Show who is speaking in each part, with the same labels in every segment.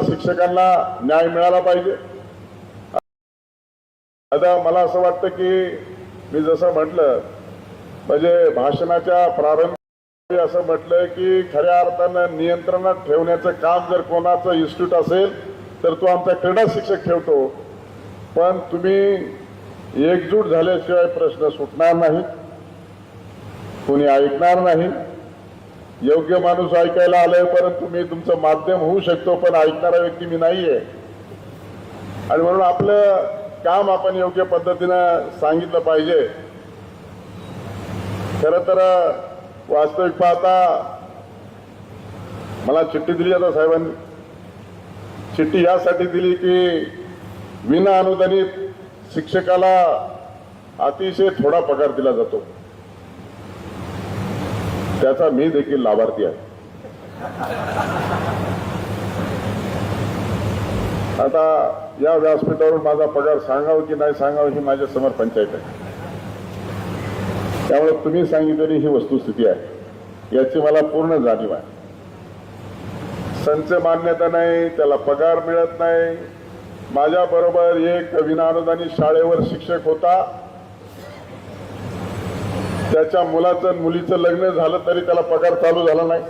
Speaker 1: शिक्षकांना न्याय मिळाला पाहिजे. आता मला असं वाटतं की मी जसं म्हटलं म्हणजे भाषणाच्या प्रारंभी असं म्हटलं की खऱ्या अर्थानं नियंत्रणात ठेवण्याचं काम जर कोणाचं इन्स्टिट्यूट असेल तर तो आमचा क्रीडा शिक्षक ठेवतो. पण तुम्ही एकजूट झाल्याशिवाय प्रश्न सुटणार नाही. कोणी ऐकणार नाही. योग्य माणूस ऐकायला आलाय परंतु मी तुमचं माध्यम होऊ शकतो पण ऐकणारा व्यक्ती मी नाहीये. आणि म्हणून आपलं काम आपण योग्य पद्धतीनं सांगितलं पाहिजे. खर तर वास्तविक पाहता मला चिठ्ठी दिली आता साहेबांनी. चिठ्ठी यासाठी दिली की विना अनुदानित शिक्षकाला अतिशय थोडा पगार दिला जातो. त्याचा मी देखील लाभार्थी आहे. आता या व्यासपीठावरून माझा पगार सांगावं की नाही सांगावं ही माझ्यासमोर पंचायत आहे. त्यामुळे तुम्ही सांगितलेली ही वस्तुस्थिती आहे. याची मला पूर्ण जाणीव आहे. संच मान्यता नाही त्याला पगार मिळत नाही. माझ्या बरोबर एक विनानुदानी शाळेवर शिक्षक होता. त्याच्या मुलाचं मुलीचं लग्न झालं तरी त्याला पगार चालू झाला नाही.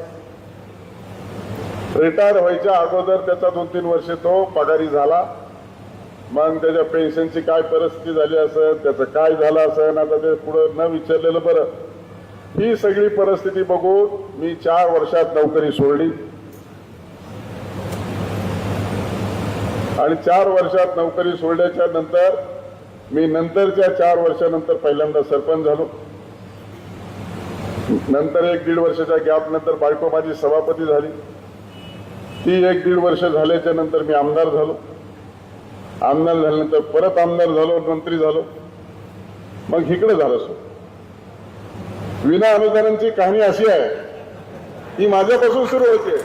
Speaker 1: रिटायर व्हायच्या अगोदर त्याचा दोन तीन वर्ष तो पगारी झाला. मग त्याच्या पेन्शनची काय परिस्थिती झाली असेल त्याचं काय झालं असेल आता ते पुढं न विचारलेलं बरं. ही सगळी परिस्थिती बघून मी चार वर्षात नोकरी सोडली. आणि चार वर्षात नोकरी सोडल्याच्या नंतर मी नंतरच्या चार वर्षानंतर पहिल्यांदा सरपंच झालो. नंतर एक दीड वर्षाच्या गॅप नंतर बायको माझी सभापती झाली. ती एक दीड वर्ष झाल्याच्यानंतर मी आमदार झालो. आमदार झाल्यानंतर परत आमदार झालो मंत्री झालो. मग इकडे झालं सो विना अनुदानांची कहाणी अशी आहे ती माझ्यापासून सुरू होते.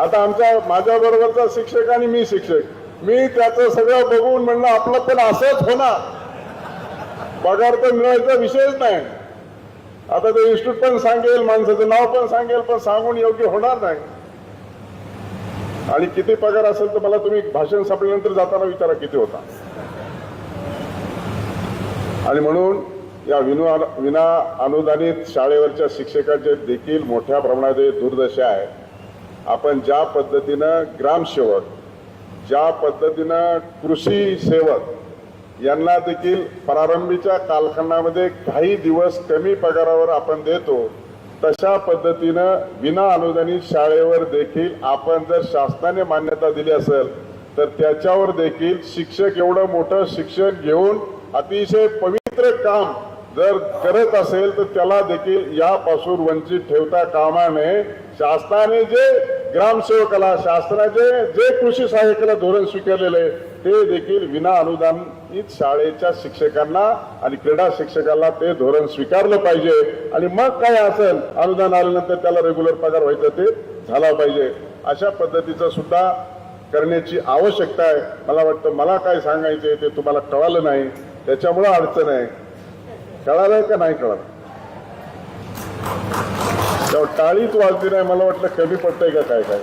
Speaker 1: आता आमचा माझ्या बरोबरचा शिक्षक आणि मी शिक्षक. मी त्याचं सगळं बघून म्हणणं आपलं पण असंच होणार. पगार तर मिळायचा विषयच नाही. आता ते इन्स्टिट्यूट पण सांगेल माणसाचं नाव पण सांगेल पण सांगून योग्य होणार नाही. आणि किती पगार असेल तर मला तुम्ही भाषण संपल्यानंतर जाताना विचारा किती होता. आणि म्हणून या विनो विना अनुदानित शाळेवरच्या शिक्षकांचे देखील मोठ्या प्रमाणात हे दुर्दशा आहे. आपण ज्या पद्धतीनं ग्रामसेवक ज्या पद्धतीनं कृषी सेवक यांना देखील प्रारंभीच्या कालखंडामध्ये काही दिवस कमी पगारावर आपण देतो तशा पद्धतीनं विना अनुदानित शाळेवर देखील आपण जर शासनाने मान्यता दिली असेल तर त्याच्यावर देखील शिक्षक एवढं मोठं शिक्षण घेऊन अतिशय पवित्र काम जर करत असेल तर त्याला देखील यापासून वंचित ठेवता कामा नये. शासनाने जे ग्रामसेवकाला शासनाचे जे कृषी सहाय्यकाला धोरण स्वीकारलेलं आहे ते देखील विना अनुदानित शाळेच्या शिक्षकांना आणि क्रीडा शिक्षकाला ते धोरण स्वीकारलं पाहिजे. आणि मग काय असेल अनुदान आल्यानंतर त्याला रेग्युलर पगार व्हायचं ते झाला पाहिजे. अशा पद्धतीचा सुद्धा करण्याची आवश्यकता आहे. मला वाटतं मला काय सांगायचे ते तुम्हाला कळालं नाही. त्याच्यामुळं अडचण आहे. कळालं का नाही कळालं? टाळीत वाजली नाही मला वाटलं कमी पडतंय का काय काय